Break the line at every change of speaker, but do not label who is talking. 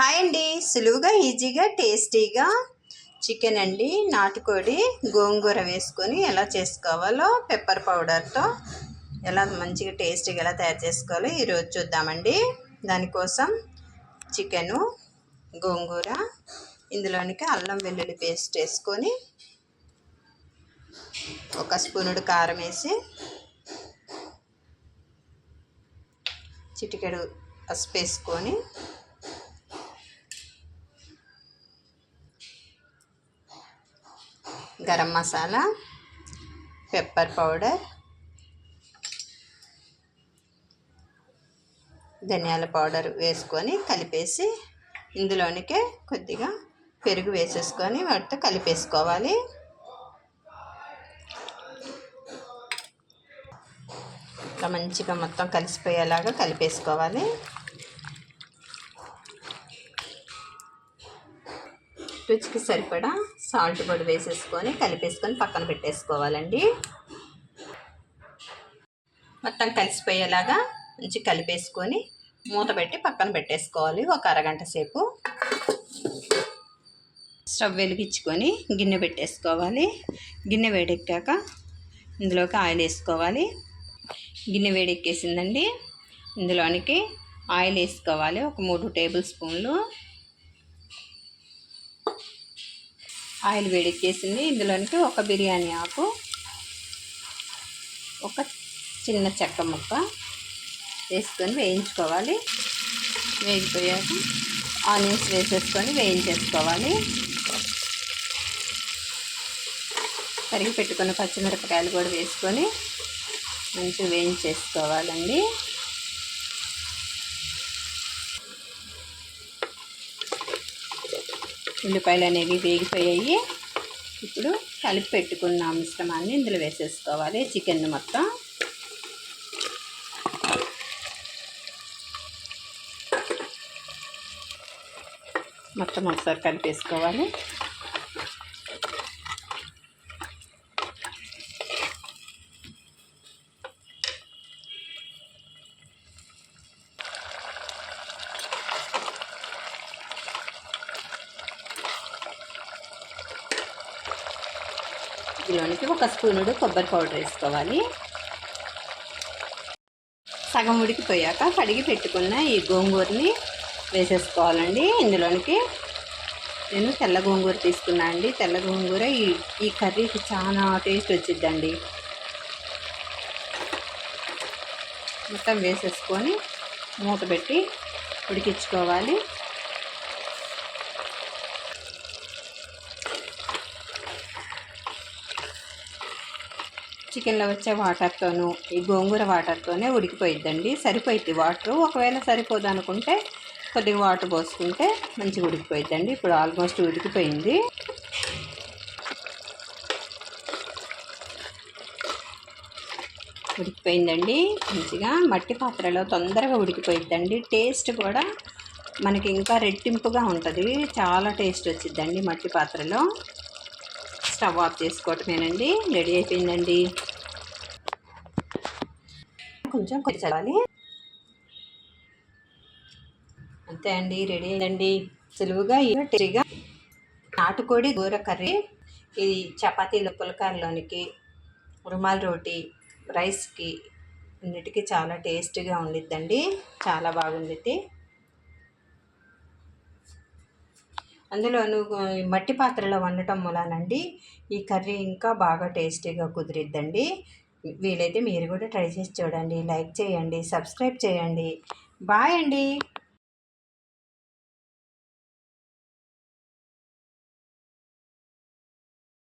Hi అండి. సులువుగా ఈజీగా టేస్టీగా చికెన్ అండి. నాటుకోడి గోంగూర వేసుకొని ఎలా చేసుకోవాలో పెప్పర్ పౌడర్తో ఎలా మంచిగా టేస్టీగా ఎలా తయారు చేసుకోవాలో ఈరోజు చూద్దామండి. దానికోసం చికెను గోంగూర ఇందులోనికి అల్లం వెల్లుల్లి పేస్ట్ వేసుకొని ఒక స్పూనుడు కారం వేసి చిటికెడు పసుపు వేసుకొని గరం మసాలా పెప్పర్ పౌడర్ ధనియాల పౌడర్ వేసుకొని కలిపేసి ఇందులోనికే కొద్దిగా పెరుగు వేసేసుకొని వాటితో కలిపేసుకోవాలి. ఇట్లా మంచిగా మొత్తం కలిసిపోయేలాగా కలిపేసుకోవాలి. రుచికి సరిపడా సాల్ట్ పొడి వేసేసుకొని కలిపేసుకొని పక్కన పెట్టేసుకోవాలండి. మొత్తం కలిసిపోయేలాగా మంచి కలిపేసుకొని మూత పెట్టి పక్కన పెట్టేసుకోవాలి ఒక అరగంట సేపు. స్టవ్ వెలిగించుకొని గిన్నె పెట్టేసుకోవాలి. గిన్నె వేడెక్కాక ఇందులోకి ఆయిల్ వేసుకోవాలి. గిన్నె వేడెక్కేసిందండి. ఇందులోనికి ఆయిల్ వేసుకోవాలి ఒక మూడు టేబుల్ స్పూన్లు. ఆయిల్ వేడెక్కేసింది. ఇందులోనికి ఒక బిర్యానీ ఆకు ఒక చిన్న చెక్క ముక్క వేసుకొని వేయించుకోవాలి. వేగిపోయాక ఆనియన్స్ వేసేసుకొని వేయించేసుకోవాలి. తరిగి పెట్టుకున్న పచ్చిమిరపకాయలు కూడా వేసుకొని మంచిగా వేయించేసుకోవాలండి. ఉల్లిపాయలు అనేవి వేగిపోయాయి. ఇప్పుడు కలిపి పెట్టుకున్న మిశ్రమాన్ని ఇందులో వేసేసుకోవాలి. చికెన్ మొత్తం. మొత్తం ఒకసారి కలిపేసుకోవాలి. ఇందులోనికి ఒక స్పూనుడు కొబ్బరి పౌడర్ వేసుకోవాలి. సగం ఉడికిపోయాక కడిగి పెట్టుకున్న ఈ గోంగూరని వేసేసుకోవాలండి. ఇందులోనికి నేను తెల్ల గోంగూర తీసుకున్నా అండి. తెల్ల గోంగూర ఈ ఈ కర్రీకి చాలా టేస్ట్ వచ్చిద్దండి. మొత్తం వేసేసుకొని మూత పెట్టి ఉడికించుకోవాలి. చికెన్లో వచ్చే వాటర్తోనూ ఈ గోంగూర వాటర్తోనే ఉడికిపోయిద్దండి. సరిపోయిద్ది వాటర్. ఒకవేళ సరిపోదు అనుకుంటే కొద్దిగా వాటర్ పోసుకుంటే మంచిగా ఉడికిపోయిద్దండి. ఇప్పుడు ఆల్మోస్ట్ ఉడికిపోయింది. ఉడికిపోయిందండి. మంచిగా మట్టి పాత్రలో తొందరగా ఉడికిపోయిద్దండి. టేస్ట్ కూడా మనకి ఇంకా రెట్టింపుగా ఉంటుంది. చాలా టేస్ట్ వచ్చిద్దండి మట్టి పాత్రలో. Stove off చేసుకోవటమేనండి. రెడీ అయిపోయిందండి. కొంచెం కొంచెం చదవాలి అంతే అండి రెడీ అయిందండి. సులువుగా టేస్టీగా. నాటుకోడి గూర కర్రీ. ఇది చపాతీలు పులకారలోనికి రుమాల్ రోటీ రైస్కి అన్నిటికీ చాలా టేస్టీగా ఉండిద్దండి. చాలా బాగుండిద్ది. అందులోను మట్టి పాత్రలో వండటం మూలానండి. ఈ కర్రీ ఇంకా బాగా టేస్టీగా కుదిరిద్దండి. వీలైతే మీరు కూడా ట్రై చేసి చూడండి. లైక్ చేయండి సబ్స్క్రైబ్ చేయండి. బాయ్ అండి.